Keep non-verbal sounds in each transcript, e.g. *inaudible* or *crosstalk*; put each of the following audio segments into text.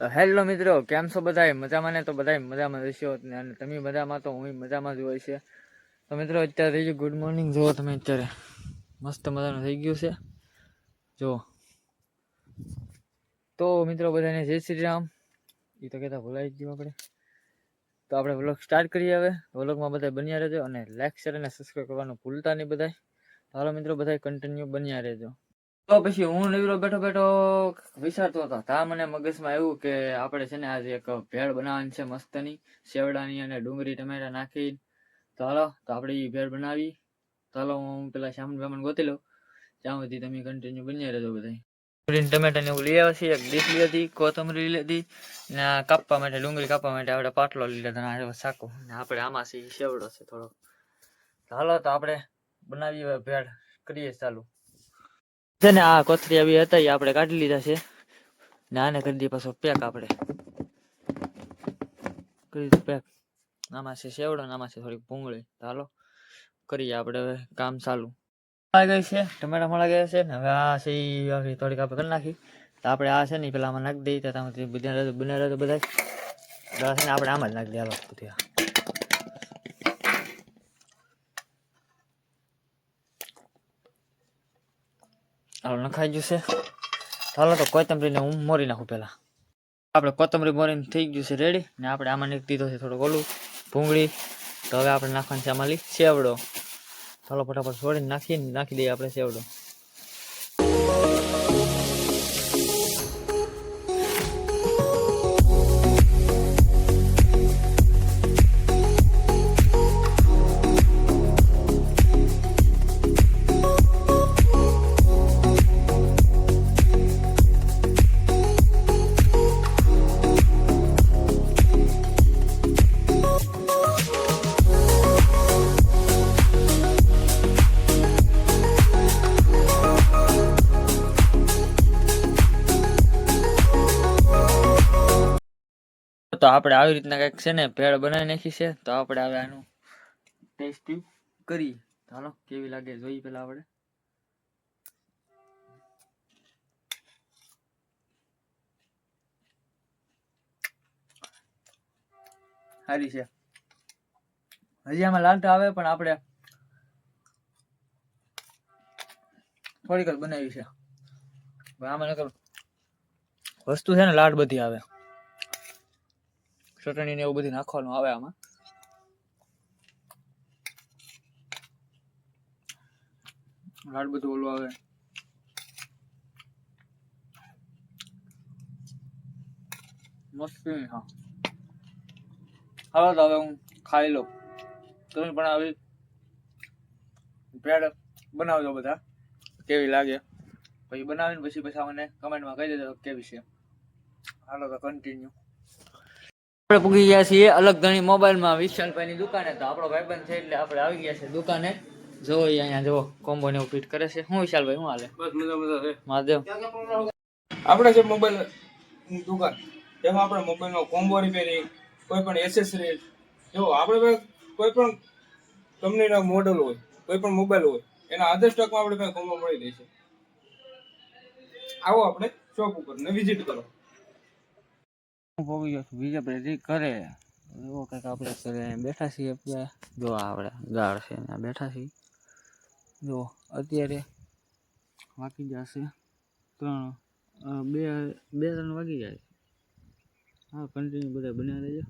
Hello મિત્રો, કેમ છો બધાય? મજામાં ને? તો બધાય મજામાં રહેશો અને તમે મજામાં તો હું મજામાં જ હોય છે. તો મિત્રો, અત્યારે થઈ ગયું ગુડ મોર્નિંગ. જુઓ તમે અત્યારે મસ્ત મજાનું થઈ ગયું છે. જુઓ. તો મિત્રો, બધાને જય શ્રી રામ. એ તો કહેતા ભૂલાઈ ગયું આપણે. તો આપણે વ્લોગ સ્ટાર્ટ કરીએ હવે. વ્લોગમાં બધા બન્યા રહેજો અને લાઈક, શેર અને સબસ્ક્રાઈબ કરવાનું ભૂલતા નહીં બધાય. તો હાલો મિત્રો બધા કન્ટિન્યુ બન્યા રહેજો. તો પછી હું નવીરો બેઠો બેઠો વિચારતો હતો, તા મને મગજમાં આવ્યું કે આપણે છે ને આજે એક ભેળ બનાવવાની છે મસ્તની, શેવડાની અને ડુંગળી, ટમેટા નાખી તો હાલો, તો આપણે એ ભેળ બનાવી તો હાલો, હું પેલા શામન વામાન ગોતી લઉં. ત્યાં સુધી તમે કન્ટિન્યુ બની રહેજો બધા ડુંગળી ટમેટા ને એવું લઈ આવ્યા છીએ, એક ડીશ હતી, કોથમરી લીધી, ને આ કાપવા માટે, ડુંગળી કાપવા માટે આપણે પાટલો લઈ લીધો આ સાકો ને આપણે આમાં છે શેવડો છે થોડો હાલો, તો આપણે બનાવીએ ભેળ. કરીએ ચાલુ. છે ને આ કોથળી આવી હતા, એ આપણે કાઢી લીધા છે. ને આને કરી દઈએ પાછો પેક આપણે. કરી દીધું પેક આમાં છે સેવડો ને આમાં છે થોડીક ભૂંગળી. ચાલો કરીએ આપણે હવે કામ ચાલુ. મળી ગઈ છે, ટમેટા મળી ગયા છે ને હવે આ છે એ થોડીક આપણે કરી નાખી. તો આપણે આ છે ને પેલા આમાં નાખી દઈએ. તો તમે બધા બને બધા છે ને આપણે આમાં જ નાખી દઈએ. હાલો બધી હાલો, નખાઈ ગયું છે. હાલો, તો કોથમરીને હું મોરી નાખું પહેલાં. આપણે કોથમરી મોરીને થઈ ગયું છે રેડી ને આપણે આમાં નીકળી દીધો છે થોડુંક ઓલું, ભૂંગળી. તો હવે આપણે નાખવાનું છે આમાં સેવડો. ચાલો ફટાફટ છોડીને નાખીને નાખી દઈએ આપણે સેવડો. આપણે આવી રીતના કંઈક છે ને, ભેળ બનાવી નાખી છે, તો આપણે હવે આનું ટેસ્ટિંગ કરી ચાલો, કેવી લાગે જોઈ પેલા આપણે. સારી છે. હજી આમાં લાલટા આવે, પણ આપણે થોડીક બનાવી છે. આમાં વસ્તુ છે ને, લાડ બધી આવે. ચટણી ને એવું બધું નાખવાનું આવે આમાં. લાડ બધું ઓલું આવે. મસ્ત હા. હાલો તો હવે હું ખાઈ લઉં. તમે પણ આવી બ્રેડ બનાવજો બધા, કેવી લાગે. પછી બનાવીને પછી પછી મને કમેન્ટમાં કહી દેજો કેવી છે. હાલો તો કન્ટિન્યુ આપણે પૂગી ગયા છીએ અલગ ધણી મોબાઈલમાં વિશાલભાઈની દુકાને. તો આપણો ભાઈબંધ છે એટલે આપણે આવી ગયા છે દુકાને. જો અહીંયા જો કોમ્બો ને ફિટ કરે છે. હું વિશાલભાઈ હું હાલે? બસ મજા મજા છે. મહાદેવ. આપણે જે મોબાઈલ દુકાન તેમાં આપણે મોબાઈલનો કોમ્બો રિપેરિંગ કોઈ પણ એસેસરી જો આપણે કોઈ પણ કંપનીના મોડલ હોય કોઈ પણ મોબાઈલ હોય એના આધર સ્ટોકમાં આપણે કોમ્બો મળી રહેશે આવો આપણે શોપ ઉપર ને વિઝિટ કરો. ભોગી ગયો છું બીજા પ્રેરી કરે. એવો કંઈક આપણે કરે બેઠા છીએ આપણે. જો આપણે ગાળ છે ત્યાં બેઠા છીએ. જો અત્યારે વાગી જશે ત્રણ અ, બે બે ત્રણ વાગી જાય. હા કન્ટિન્યુ બધા બન્યા રહેજો.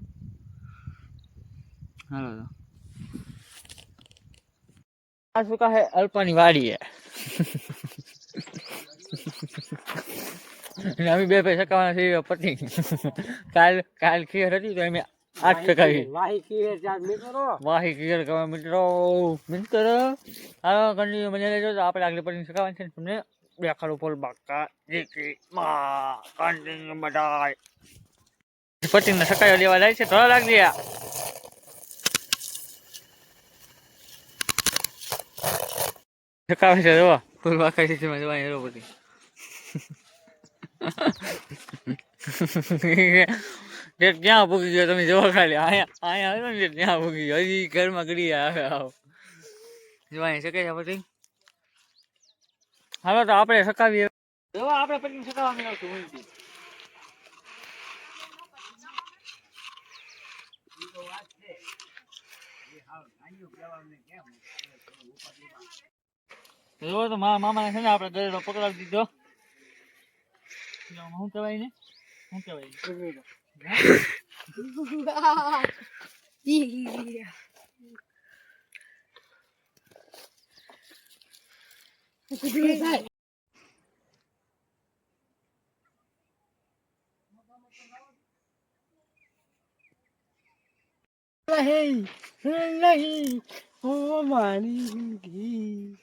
હાલો તો. આ શું કહે? અલ્પાની વાડી હે અને અમે બે પૈસા કમાવાના છે પતિ. કાલ કાલ ખીર હતી તો અમે આઠ ટકા વાહી ખીર કમા મિત્રો. મિત્રો. હાલો કન્ટિન્યુ મજા લેજો તો આપણે આગળ પડી શકાવવાનું છે તમને દેખાડું ફોલ બાકા. જીકી માં. કન્ટિન્યુ બધાય. પતિને સકાયો લેવા જાય છે તો લાગી સકાવે છે જો ફૂલ બાકા છે તેમાં જવા હેરો પતિ. *laughs* તે ક્યાં ભૂગી ગયો? તમે જોવા ખાલી. અહીંયા અહીંયા આવ્યો ને ત્યાં ભૂગી ગયો? હજી ઘરમાં ગડી આવે આવો. જોવાની શકે છે પછી હાલો તો આપણે સકાવીએ જો આપણે પછી સકાવવા આવશું ઊંચી જો તો મારા મામાને છે ને આપડે ગરેડો પકડાવી દીધો. શું કહેવાય ને? શું કહેવાય? નહીં નહીં ઓ મારી જિંદગી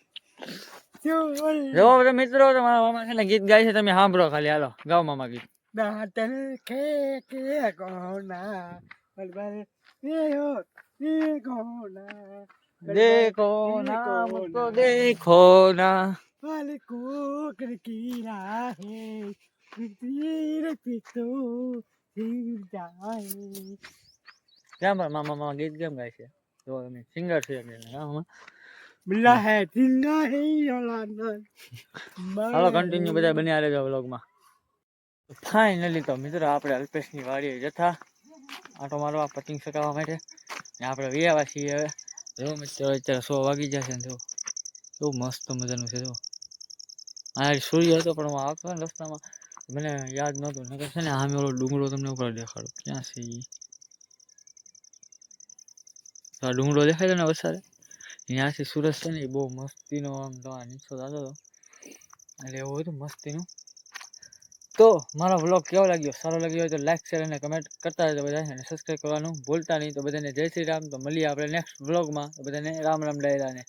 જો બધા મિત્રો તમારા મામા છે ને ગીત ગાય છે તમે સાંભળો ખાલી હાલો ગાઓ મામા ગીત દાંતન કે કે કોના બલબલ એયો એ કોના देखो ना मुझको देखो ना वाल को की राहे तीर पितो फिर जाए કેમ મારા મામા મામા ગીત કેમ ગાય છે જો તમે સિંગર છે એટલે હા બિલ્લા હે ઠીંગા હે યોલાનન હાલો કન્ટિન્યુ બધા બન્યા રહેજો વ્લોગમાં ફાઇનલી તો મિત્રો આપણે અલ્પેશની વાડીએ જથા આટો મારવા પતંગ સકાવવા માટે. ને આપણે વ્યાવા છીએ હવે. જો મિત્રો અત્યારે સો વાગી જશે ને જો. કેવું મસ્ત મજાનું છે જો. આ સૂર્ય હતો પણ હું આવતો ને રસ્તામાં. મને યાદ નહોતું. નકર છે ને આમ ઓલો ડુંગળો તમને ઉપર દેખાડો. ક્યાં છે આ ડુંગળો દેખાય દે ને વસારે ત્યાંથી સુરત છે ને એ બહુ મસ્તીનો આમ તો નીચો થતો હતો એટલે એવું હતું મસ્તીનું તો મારો વ્લોગ કેવો લાગ્યો સારો લાગ્યો હોય તો લાઈક શેર અને કમેન્ટ કરતા રહેજો બધા અને સબસ્ક્રાઈબ કરવાનું ભૂલતા નહીં તો બધાને જય શ્રી રામ તો મળીએ આપણે નેક્સ્ટ વ્લોગમાં તો બધાને રામ રામ ડાયરાને